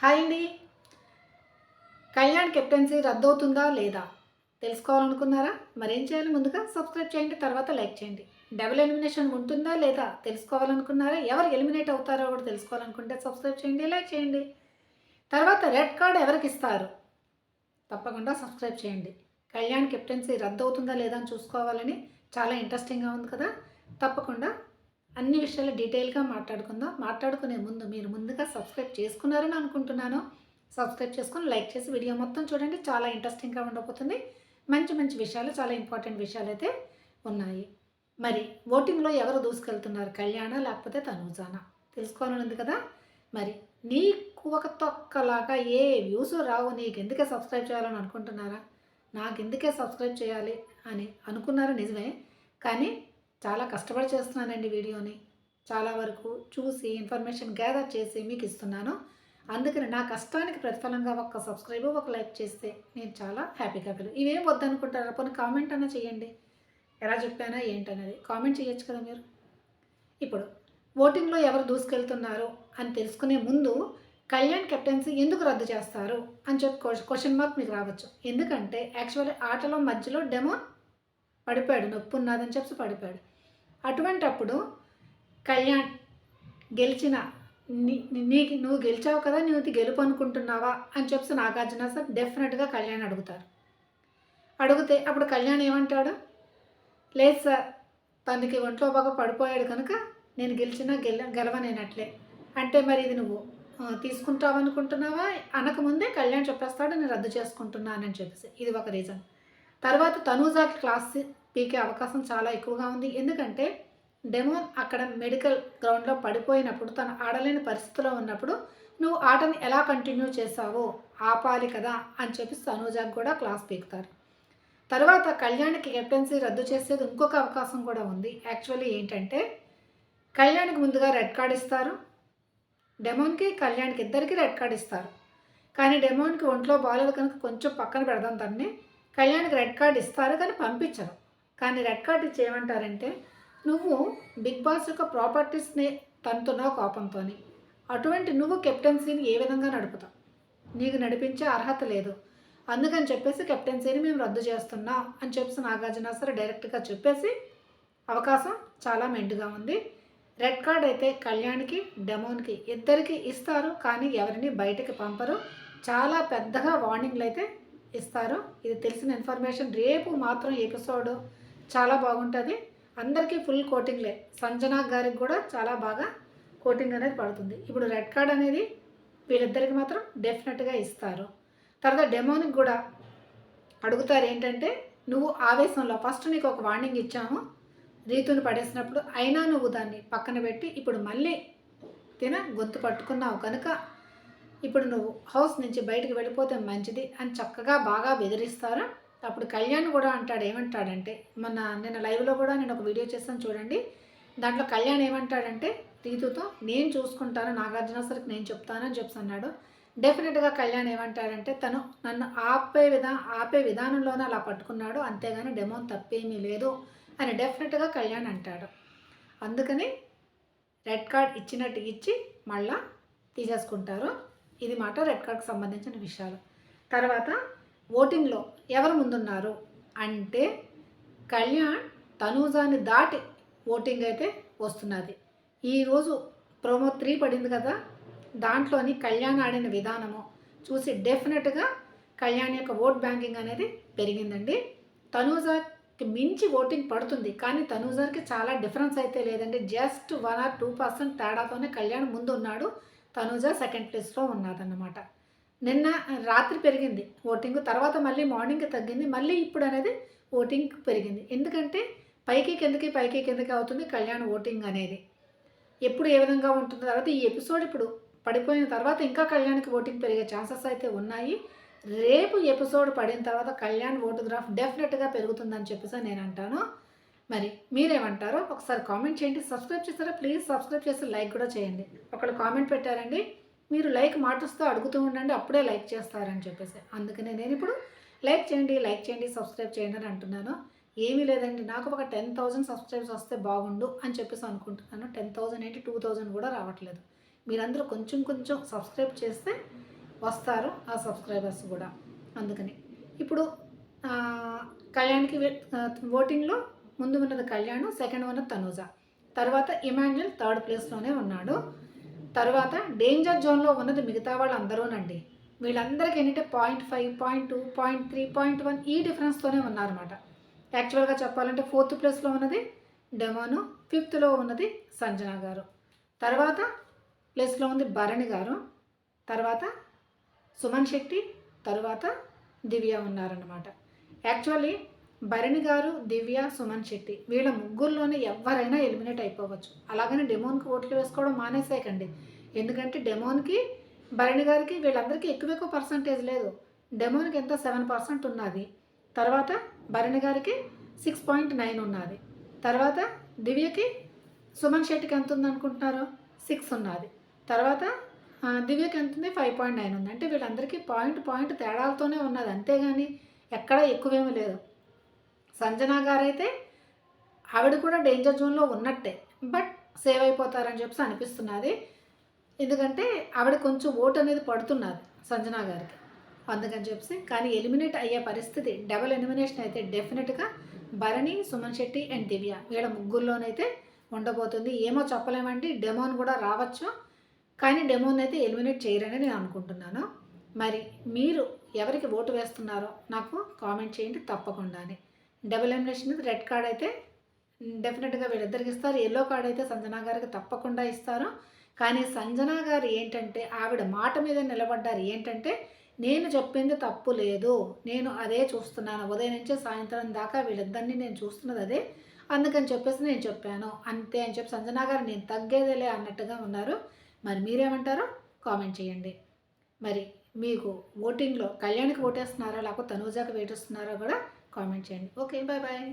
Hi అండి. Kalyan captaincy రద్దవుతుందా లేదా? తెలుసుకోవాలనుకున్నారా? మరేం చేయాలి? ముందుగా సబ్స్క్రైబ్ చేయండి తర్వాత లైక్ చేయండి. డబుల్ ఎలిమినేషన్ ఉంటుందా లేదా తెలుసుకోవాలనుకున్నారా? ఎవరు ఎలిమినేట్ అవుతారో కూడా తెలుసుకోవాలనుకుంటే సబ్స్క్రైబ్ చేయండి లైక్ చేయండి. తర్వాత రెడ్ కార్డ్ ఎవరికి ఇస్తారు? తప్పకుండా సబ్స్క్రైబ్ చేయండి. కళ్యాణ్ కెప్టెన్సీ రద్దవుతుందా లేదా అని చూసుకోవాలని చాలా ఇంట్రెస్టింగ్గా ఉంది కదా. తప్పకుండా అన్ని విషయాలు డీటెయిల్గా మాట్లాడుకుందాం. మాట్లాడుకునే ముందు మీరు ముందుగా సబ్స్క్రైబ్ చేసుకున్నారని అనుకుంటున్నాను. సబ్స్క్రైబ్ చేసుకొని లైక్ చేసి వీడియో మొత్తం చూడండి. చాలా ఇంట్రెస్టింగ్గా ఉండబోతుంది. మంచి మంచి విషయాలు చాలా ఇంపార్టెంట్ విషయాలు అయితే ఉన్నాయి. మరి ఓటింగ్లో ఎవరు దూసుకెళ్తున్నారు? కళ్యాణ లేకపోతే తనూజానా? తెలుసుకోవాలని ఉంది కదా? మరి నీకు ఒక తొక్కలాగా ఏ వ్యూస్ రావు? నీకు ఎందుకే సబ్స్క్రైబ్ చేయాలని అనుకుంటున్నారా? నాకు ఎందుకే సబ్స్క్రైబ్ చేయాలి అని అనుకున్నారు? నిజమే. కానీ చాలా కష్టపడి చేస్తున్నానండి వీడియోని. చాలా వరకు చూసి ఇన్ఫర్మేషన్ గ్యాదర్ చేసి మీకు ఇస్తున్నాను. అందుకని నా కష్టానికి ప్రతిఫలంగా ఒక సబ్స్క్రైబ్ ఒక లైక్ చేస్తే నేను చాలా హ్యాపీగా ఫీల్ ఇవేం వద్దనుకుంటారా? కొన్ని కామెంట్ అన్నా చేయండి. ఎలా చెప్పానా ఏంటనేది కామెంట్ చేయొచ్చు కదా మీరు? ఇప్పుడు ఓటింగ్లో ఎవరు దూసుకెళ్తున్నారు అని తెలుసుకునే ముందు కళ్యాణ్ కెప్టెన్సీ ఎందుకు రద్దు చేస్తారు అని చెప్పి క్వశ్చన్ మార్క్ మీకు రావచ్చు. ఎందుకంటే యాక్చువల్లీ ఆటలో మధ్యలో డెమో పడిపోయాడు నొప్పి ఉన్నదని చెప్పి పడిపోయాడు. అటువంటప్పుడు కళ్యాణ్ గెలిచిన నీ నీకు నువ్వు గెలిచావు కదా నువ్వు గెలుపు అనుకుంటున్నావా అని చెప్పి నాగార్జున సార్ డెఫినెట్గా కళ్యాణ్ అడుగుతారు. అడిగితే అప్పుడు కళ్యాణ్ ఏమంటాడు? లేదు సార్ తనకి ఒంట్లో బాగా పడిపోయాడు కనుక నేను గెలిచినా గెల గెలవనేనట్లే. అంటే మరి ఇది నువ్వు తీసుకుంటావు అనుకుంటున్నావా? అనకముందే కళ్యాణ్ చెప్పేస్తాడు నేను రద్దు చేసుకుంటున్నానని చెప్పేసి. ఇది ఒక రీజన్ తర్వాత తనూజా క్లాస్ పీకే అవకాశం చాలా ఎక్కువగా ఉంది. ఎందుకంటే డెమోన్ అక్కడ మెడికల్ గ్రౌండ్లో పడిపోయినప్పుడు తను ఆడలేని పరిస్థితిలో ఉన్నప్పుడు నువ్వు ఆటని ఎలా కంటిన్యూ చేసావో ఆపాలి కదా అని చెప్పి సనూజాకి కూడా క్లాస్ పీకుతారు. తర్వాత కళ్యాణ్కి కెప్టెన్సీ రద్దు చేసేది ఇంకొక అవకాశం కూడా ఉంది. యాక్చువల్లీ ఏంటంటే కళ్యాణ్కి ముందుగా రెడ్ కార్డ్ ఇస్తారు. డెమోన్కి కళ్యాణ్కి ఇద్దరికి రెడ్ కార్డ్ ఇస్తారు. కానీ డెమోన్కి ఒంట్లో బాగాలేదు కనుక కొంచెం పక్కన పెడదాం తన్ని. కళ్యాణ్కి రెడ్ కార్డ్ ఇస్తారు కానీ పంపించరు. కానీ రెడ్ కార్డ్ ఇచ్చి ఏమంటారంటే నువ్వు బిగ్ బాస్ యొక్క ప్రాపర్టీస్ని తంతున్నావు కోపంతో అటువంటి నువ్వు కెప్టెన్సీని ఏ విధంగా నడుపుతావు? నీకు నడిపించే అర్హత లేదు. అందుకని చెప్పేసి కెప్టెన్సీని మేము రద్దు చేస్తున్నాం అని చెప్పేసి నాగార్జున సార్ డైరెక్ట్గా చెప్పేసి అవకాశం చాలా మెండుగా ఉంది. రెడ్ కార్డ్ అయితే కళ్యాణ్కి డెమోన్కి ఇద్దరికి ఇస్తారు కానీ ఎవరిని బయటకి పంపరు. చాలా పెద్దగా వార్నింగ్లు అయితే ఇస్తారు. ఇది తెలిసిన ఇన్ఫర్మేషన్ రేపు మాత్రం ఎపిసోడ్ చాలా బాగుంటుంది. అందరికీ ఫుల్ కోటింగ్లే సంజనా గారికి కూడా చాలా బాగా కోటింగ్ అనేది పడుతుంది. ఇప్పుడు రెడ్ కార్డ్ అనేది వీళ్ళిద్దరికి మాత్రం డెఫినెట్గా ఇస్తారు. తర్వాత డెమోనికి కూడా అడుగుతారు ఏంటంటే నువ్వు ఆవేశంలో ఫస్ట్ నీకు ఒక వార్నింగ్ ఇచ్చాము. రీతుని పడేసినప్పుడు అయినా నువ్వు దాన్ని పక్కన పెట్టి ఇప్పుడు మళ్ళీ తిన గొంతు పట్టుకున్నావు కనుక ఇప్పుడు నువ్వు హౌస్ నుంచి బయటకు వెళ్ళిపోతే మంచిది అని చక్కగా బాగా బెదిరిస్తారు. అప్పుడు కళ్యాణ్ కూడా అంటాడు ఏమంటాడంటే మొన్న నిన్న లైవ్లో కూడా నేను ఒక వీడియో చేస్తాను చూడండి. దాంట్లో కళ్యాణ్ ఏమంటాడంటే రీతుతో నేను చూసుకుంటాను నాగార్జున సరికి నేను చెప్తానని చెప్పి అన్నాడు. డెఫినెట్గా కళ్యాణ్ ఏమంటాడంటే తను నన్ను ఆపే విధా ఆపే విధానంలోనే అలా పట్టుకున్నాడు. అంతేగాని డెమోన్ తప్పేమీ లేదు అని డెఫినెట్గా కళ్యాణ్ అంటాడు. అందుకని రెడ్ కార్డ్ ఇచ్చినట్టు ఇచ్చి మళ్ళా తీసేసుకుంటారు. ఇది మాట రెడ్ కార్డ్కి సంబంధించిన విషయాలు. తర్వాత ఓటింగ్లో ఎవరు ముందున్నారు? అంటే కళ్యాణ్ తనూజాని దాటి ఓటింగ్ అయితే వస్తున్నది. ఈరోజు ప్రోమో త్రీ పడింది కదా? దాంట్లోని కళ్యాణ్ ఆడిన విధానము చూసి డెఫినెట్గా కళ్యాణ్ యొక్క ఓట్ బ్యాంకింగ్ అనేది పెరిగిందండి. తనూజాకి మించి ఓటింగ్ పడుతుంది. కానీ తనూజాకి చాలా డిఫరెన్స్ అయితే లేదండి. Just one or two percent తేడాతోనే Kalyan ముందు ఉన్నాడు తనూజ సెకండ్ ప్లేస్లో ఉన్నదన్నమాట. నిన్న రాత్రి పెరిగింది ఓటింగ్ తర్వాత మళ్ళీ మార్నింగ్ తగ్గింది మళ్ళీ ఇప్పుడు అనేది ఓటింగ్ పెరిగింది. ఎందుకంటే పైకి కిందకి పైకి కిందకి అవుతుంది కళ్యాణ్ ఓటింగ్ అనేది. ఎప్పుడు ఏ విధంగా ఉంటుంది తర్వాత ఈ ఎపిసోడ్ ఇప్పుడు పడిపోయిన తర్వాత ఇంకా కళ్యాణ్కి ఓటింగ్ పెరిగే ఛాన్సెస్ అయితే ఉన్నాయి. రేపు ఎపిసోడ్ పడిన తర్వాత కళ్యాణ్ ఓటుగ్రాఫ్ డెఫినెట్గా పెరుగుతుందని చెప్పేసి నేను అంటాను. మరి మీరేమంటారో ఒకసారి కామెంట్ చేయండి. సబ్స్క్రైబ్ చేస్తారా? ప్లీజ్ సబ్స్క్రైబ్ చేసి లైక్ కూడా చేయండి. ఒకళ్ళు కామెంట్ పెట్టారండి. మీరు లైక్ మాటస్తో అడుగుతూ ఉండండి అప్పుడే లైక్ చేస్తారని చెప్పేసి. అందుకనే నేను ఇప్పుడు లైక్ చేయండి లైక్ చేయండి సబ్స్క్రైబ్ చేయండి అని అంటున్నాను. ఏమీ లేదండి నాకు ఒక టెన్ థౌజండ్ సబ్స్క్రైబ్స్ వస్తే బాగుండు అని చెప్పేసి అనుకుంటున్నాను. టెన్ థౌజండ్ ఏంటి టూ థౌజండ్ కూడా రావట్లేదు. మీరందరూ కొంచెం కొంచెం సబ్స్క్రైబ్ చేస్తే వస్తారు ఆ సబ్స్క్రైబర్స్ కూడా. అందుకని ఇప్పుడు కళ్యాణ్కి ఓటింగ్లో ముందు ఉన్నది కళ్యాణ్ సెకండ్ ఉన్నది తనూజ. తర్వాత ఇమాన్యుల్ థర్డ్ ప్లేస్లోనే ఉన్నాడు. తర్వాత డేంజర్ జోన్లో ఉన్నది మిగతా వాళ్ళందరూనండి. వీళ్ళందరికీ ఏంటంటే point five point two point three point one ఈ డిఫరెన్స్తోనే ఉన్నారన్నమాట. యాక్చువల్గా చెప్పాలంటే ఫోర్త్ ప్లేస్లో ఉన్నది డెమోను ఫిఫ్త్లో ఉన్నది సంజన గారు. తర్వాత ప్లేస్లో ఉంది భరణి గారు. తర్వాత సుమన్ శెట్టి తర్వాత దివ్య ఉన్నారన్నమాట. యాక్చువల్లీ భరణి గారు దివ్య సుమన్ శెట్టి వీళ్ళ ముగ్గురులోనే ఎవరైనా ఎలిమినేట్ అయిపోవచ్చు. అలాగని డెమోన్కి ఓట్లు వేసుకోవడం మానేసేయకండి ఎందుకంటే డెమోన్కి భరణి గారికి వీళ్ళందరికీ ఎక్కువ ఎక్కువ పర్సంటేజ్ లేదు. డెమోన్కి ఎంత సెవెన్ పర్సెంట్ ఉన్నది? తర్వాత భరణి గారికి సిక్స్ పాయింట్ నైన్ ఉన్నది. తర్వాత దివ్యకి సుమన్ శెట్టికి ఎంత ఉంది అనుకుంటున్నారు సిక్స్ ఉన్నది. తర్వాత దివ్యకి ఎంత ఉంది? ఫైవ్ పాయింట్ నైన్ ఉంది. అంటే వీళ్ళందరికీ పాయింట్ పాయింట్ తేడాలతోనే ఉన్నది. అంతేగాని ఎక్కడా ఎక్కువేమీ లేదు. సంజన గారైతే ఆవిడ కూడా డేంజర్ జోన్లో ఉన్నట్టే. బట్ సేవ్ అయిపోతారని చెప్పి అనిపిస్తున్నది. ఎందుకంటే ఆవిడ కొంచెం ఓటు అనేది పడుతున్నది సంజన గారికి. అందుకని చెప్పేసి కానీ ఎలిమినేట్ అయ్యే పరిస్థితి డబల్ ఎలిమినేషన్ అయితే డెఫినెట్గా భరణి సుమన్ శెట్టి అండ్ దివ్య వీళ్ళ ముగ్గురులోనైతే ఉండబోతుంది. ఏమో చెప్పలేమండి. డెమోన్ కూడా రావచ్చు. కానీ డెమోన్ అయితే ఎలిమినేట్ చేయరని నేను అనుకుంటున్నాను. మరి మీరు ఎవరికి ఓటు వేస్తున్నారో నాకు కామెంట్ చేయండి తప్పకుండానే. డబుల్ ఎలిమినేషన్ మీద రెడ్ కార్డ్ అయితే డెఫినెట్గా వీళ్ళిద్దరికి ఇస్తారు. ఎల్లో కార్డ్ అయితే సంజనా గారికి తప్పకుండా ఇస్తారు. కానీ సంజనా గారు ఏంటంటే ఆవిడ మాట మీద నిలబడ్డారు. ఏంటంటే నేను చెప్పింది తప్పు లేదు. నేను అదే చూస్తున్నాను. ఉదయం నుంచి సాయంత్రం దాకా వీళ్ళిద్దరినీ నేను చూస్తున్నది అదే. అందుకని చెప్పేసి నేను చెప్పాను. అంతే అని చెప్పి సంజనా గారు నేను తగ్గేదేలే అన్నట్టుగా ఉన్నారు. మరి మీరేమంటారో? కామెంట్ చేయండి. మరి మీకు ఓటింగ్లో కళ్యాణ్కి ఓటేస్తున్నారా? లేకపోతే తనూజాకి వేటేస్తున్నారా కూడా? కామెంట్ చేయండి ఓకే బాయ్ బాయ్